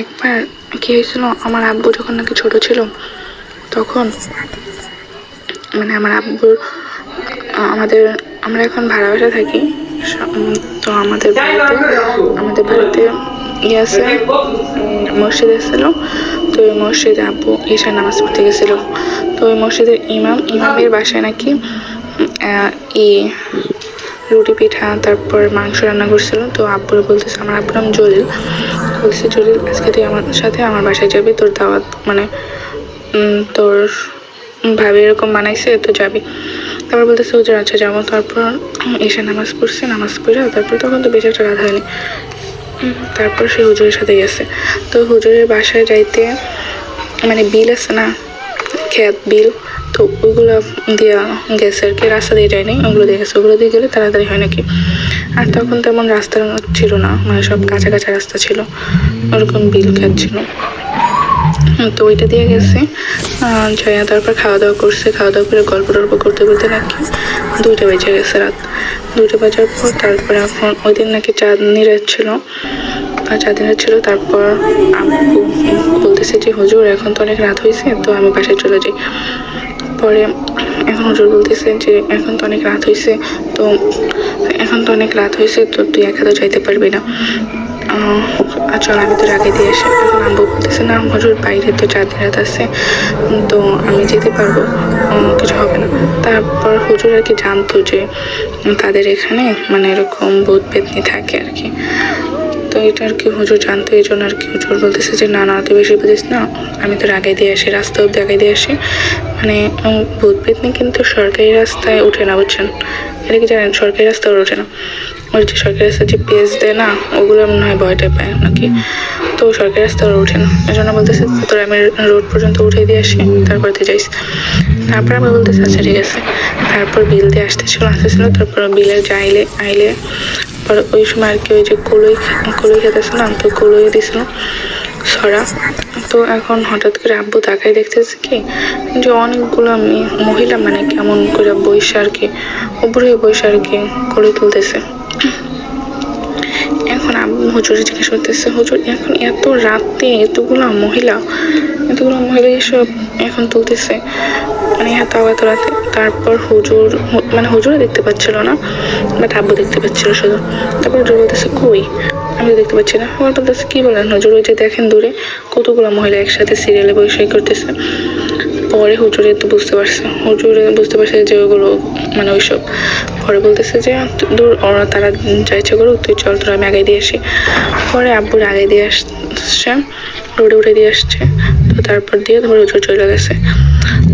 একবার কি হয়েছিল? আমার আব্বু যখন নাকি ছোট ছিল, তখন মানে আমার আব্বুর আমাদের, আমরা এখন ভাড়া বাসা থাকি তো আমাদের বাড়িতে আমাদের বাড়িতে ইয়ে আছে মসজিদ এসেছিল তো ওই মসজিদে আব্বু ঈশার নামাজ পড়তে গেছিল। তো ওই মসজিদের ইমাম, ইমামের বাসায় নাকি ই রুটি, পিঠা, তারপর মাংস রান্না করছিল তো আব্বুর বলতেছে, আমার আব্বুর নাম জলিল। বলছে, জলিল, আজকে তুই আমার সাথে আমার বাসায় যাবি, তোর দাওয়াত মানে তোর ভাবি এরকম বানাইছে, তো যাবি। তারপর বলতেছে, হুজুর আচ্ছা যাব। তারপর এসে নামাজ পড়ছে, নামাজ পড়ে, তারপর তখন তো বেশি একটা রাত হয়নি। তারপর সে হুজুরের সাথে গেছে। তো হুজুরের বাসায় যাইতে মানে বিল আছে না খেত বিল। তো ওইগুলো দিয়া গেছে আর কি। রাস্তা দিয়ে যায়নি ওগুলো দিয়ে গেছে। ওগুলো দিয়ে গেলে তাড়াতাড়ি হয় নাকি? আর তখন তেমন রাস্তা ছিল না মানে সব কাঁচা কাঁচা রাস্তা ছিল, ওরকম বিল খেত ছিল। তো ওইটা দিয়ে গেছে। জয়া তারপর খাওয়া দাওয়া করছে। খাওয়া দাওয়া করে গল্প টল্প করতে করতে নাকি দুইটা বেজে গেছে রাত। দুইটা বাজার পর তারপরে এখন ওই দিন নাকি চাঁদনি রাত ছিল। চাঁদনি ছিল তারপর আব্বু বলতেছে যে, হুজুর, এখন তো অনেক রাত হয়েছে তো আমি বাসায় চলে যাই। পরে এখন হুজুর বলতেছে যে, এখন তো অনেক রাত হয়েছে তো এখন তো অনেক রাত হয়েছে তো তুই একা তো যাইতে পারবি না। চল আমি তোর আগে দিয়ে আসি। এখন আব্বু বলতেছে, না হুজুর, বাইরে তো চার দিন রাত আছে, তো আমি যেতে পারব কিছু হবে না। তারপর হুজুর আর কি জানতো যে, তাদের এখানে মানে এরকম ভূত পেতনি থাকে আর কি। তো এটা আর কি হুজুর জানতো এই জন্য আর কি হুজুর বলতেছে যে না না তুই বেশি বুঝিস না আমি তোর আগে দিয়ে আসি রাস্তা অব্দি আগে দিয়ে আসি। মানে ভূত পেতনি কিন্তু সরকারি রাস্তায় উঠে না বুঝছেন? এটা কি জানেন? সরকারি রাস্তায় ওঠে না। ওই যে সরকারি রাস্তায় যে পেজ দেয় না ওগুলো মনে হয় ভয়টা পায় নাকি? তো সরকারি রাস্তা ওরা ওঠে না। এই জন্য বলতেছে তোর আমি রোড পর্যন্ত উঠে দিয়ে আসি তারপর তুই যাইস। তারপর আমি বলতেছি আচ্ছা ঠিক আছে। তারপর বিল দিয়ে আসতেছিল আসতেছিল তারপর বিলে যাইলে আইলে পরে ওই সময় আর কি ওই যে কলই কলই খেতেছে না, তো কলই দিছিল, সরা। তো এখন হঠাৎ করে আব্বু তাকাই দেখতেছে কি, যে অনেকগুলো মহিলা মানে কেমন করে বইসা আর কি, উপরে বইসা আর কি কলই তুলতেছে। এখন আব্বু হুজুরে জিজ্ঞেস করতেছে, হুজুর, এখন এত রাতে এতগুলো মহিলা এতগুলো মহিলা এসব এখন তুলতেছে মানে এত এত রাতে। তারপর হুজুর মানে হুজুরে দেখতে পাচ্ছিল না, বাট আব্বু দেখতে পাচ্ছিল শুধু। তারপর হুজুর বলতেছে, কই? আমি দেখতে পাচ্ছি না। আমার বলতেছে, কি বলেন হুজুর? ওই যে দেখেন দূরে কতগুলো মহিলা একসাথে সিরিয়ালে বসে করতেছে। পরে হুজুরে তো বুঝতে পারছে, হুজুরে বুঝতে পারছে যে ওগুলো মানে ওইসব। পরে বলতেছে যে, দূর, ওরা তারা চাইছে করুক, তুই চল, তোর আমি আগে দিয়ে আসি। পরে আব্বুর আগে দিয়ে আসছে, রোডে উঠে দিয়ে আসছে। তো তারপর দিয়ে তোমার হুজুর চলে গেছে।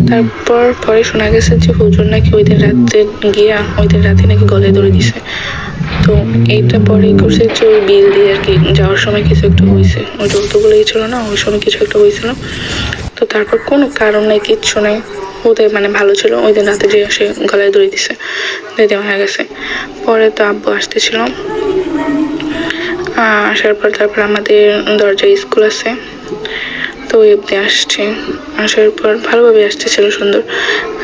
তারপর পরে শোনা গেছে যে হুজুর নাকি ওই দিন রাতে গিয়া, ওই দিন রাতে নাকি গলে ধরে দিছে। তো এইটা পরে করছে যে ওই বিল দিয়ে আর কি, যাওয়ার সময় কিছু একটা হয়েছে ওই যৌতুকগুলোই ছিল না, ওই সময় কিছু একটা হয়েছিল তো তারপর কোনো কারণ নেই, কিচ্ছু নেই। ওদের মানে ভালো ছিল, ওই দিন রাতে যে সে গলায় দড়ি দিছে দিদি হয়ে গেছে। পরে তো আব্বু আসতেছিল। আসার পর তারপর আমাদের দরজায় স্কুল আছে। তো ওই অব্দি আসছে। আসার পর ভালোভাবে আসতেছিল সুন্দর।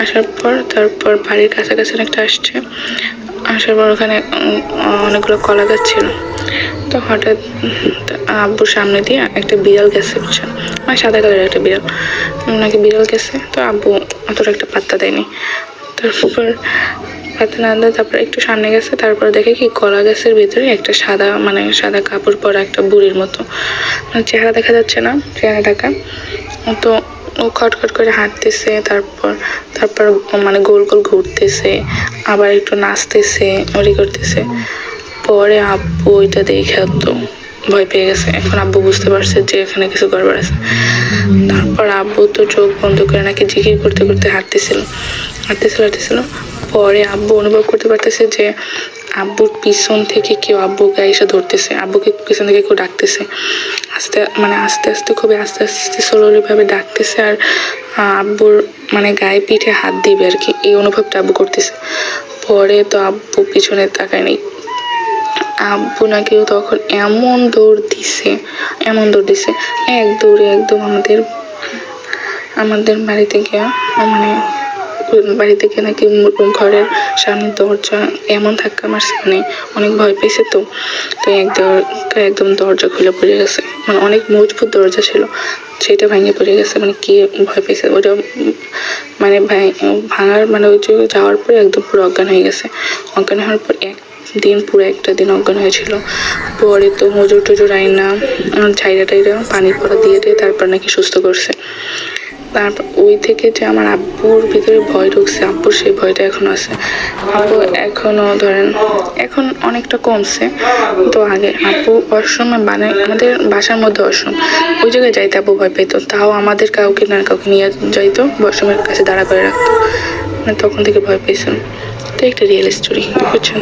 আসার পর তারপর বাড়ির কাছাকাছি একটা আসছে। আসার পর ওখানে অনেকগুলো কলা গাছ ছিল। তো হঠাৎ আব্বুর সামনে দিয়ে একটা বিড়াল গেছে, বুঝছেন? মানে সাদা কালারের একটা বিড়াল। নাকি বিড়াল গেছে? তো আব্বু অতটা একটা পাত্তা দেয়নি। তারপর পাত্তা না দেয় তারপর একটু সামনে গেছে, তারপর দেখে কি কলা গাছের ভিতরে একটা সাদা মানে সাদা কাপড় পরা একটা বুড়ির মতো। মানে চেহারা দেখা যাচ্ছে না, চেহারা ঢাকা। তো ও খটখট করে হাঁটতেছে, তারপর তারপর মানে গোল গোল ঘুরতেছে, আবার একটু নাচতেছে, ওরি করতেছে। পরে আব্বু ওইটা দেখে তো ভয় পেয়ে গেছে। এখন আব্বু বুঝতে পারছে যে এখানে কিছু গড়বড় আছে। তারপর আব্বু তো চোখ বন্ধ করে নাকি জিকির করতে করতে হাঁটতেছিল। হাঁটতেছিল হাঁটতেছিল পরে আব্বু অনুভব করতে পারতেছে যে, আব্বুর পিছন থেকে কেউ আব্বুকে এসে ধরতেছে, আব্বুকে পিছন থেকে কেউ ডাকতেছে। আস্তে মানে আস্তে আস্তে, খুবই আস্তে আস্তে স্লোলি ভাবে ডাকতেছে আর আব্বুর মানে গায়ে পিঠে হাত দিবে আর কি, এই অনুভবটা আব্বু করতেছে। পরে তো আব্বু পিছনে তাকায় নেই। আব্বু নাকি তখন এমন দৌড় দিছে, এমন দৌড় দিছে, এক দৌড়ে একদম আমাদের আমাদের বাড়িতে গিয়া মানে বাড়ি থেকে নাকি ঘরের সামনে দরজা এমন ধাক্কা মারছে মানে অনেক ভয় পেয়েছে তো। তো একদম একদম দরজা খুলে পড়ে গেছে। মানে অনেক মজবুত দরজা ছিল, সেটা ভেঙে পড়ে গেছে মানে কি ভয় পেয়েছে? ওটা মানে ভাঙার মানে ওই যে যাওয়ার পরে একদম পুরো অজ্ঞান হয়ে গেছে। অজ্ঞান হওয়ার পর এক দিন পুরো একটা দিন অজ্ঞান হয়েছিল। পরে তো মজুর টজুর আইনা ছাইরা টাইরা পানি পরা দিয়ে দিয়ে তারপর নাকি সুস্থ করছে। তারপর ওই থেকে যে আমার আব্বুর ভিতরে ভয় ঢুকছে, আব্বুর সেই ভয়টা এখন আছে। আব্বু এখনও ধরেন, এখন অনেকটা কমছে। তো আগে আব্বু ওয়াশরুমে মানে আমাদের বাসার মধ্যে অসম ওই জায়গায় যাইতে আব্বু ভয় পেতো। তাও আমাদের কাউকে না কাউকে নিয়ে যাইতো ওয়াশরুমের কাছে দাঁড়া করে রাখতো। মানে তখন থেকে ভয় পেয়েছেন তো একটা রিয়েল স্টোরি বুঝছেন?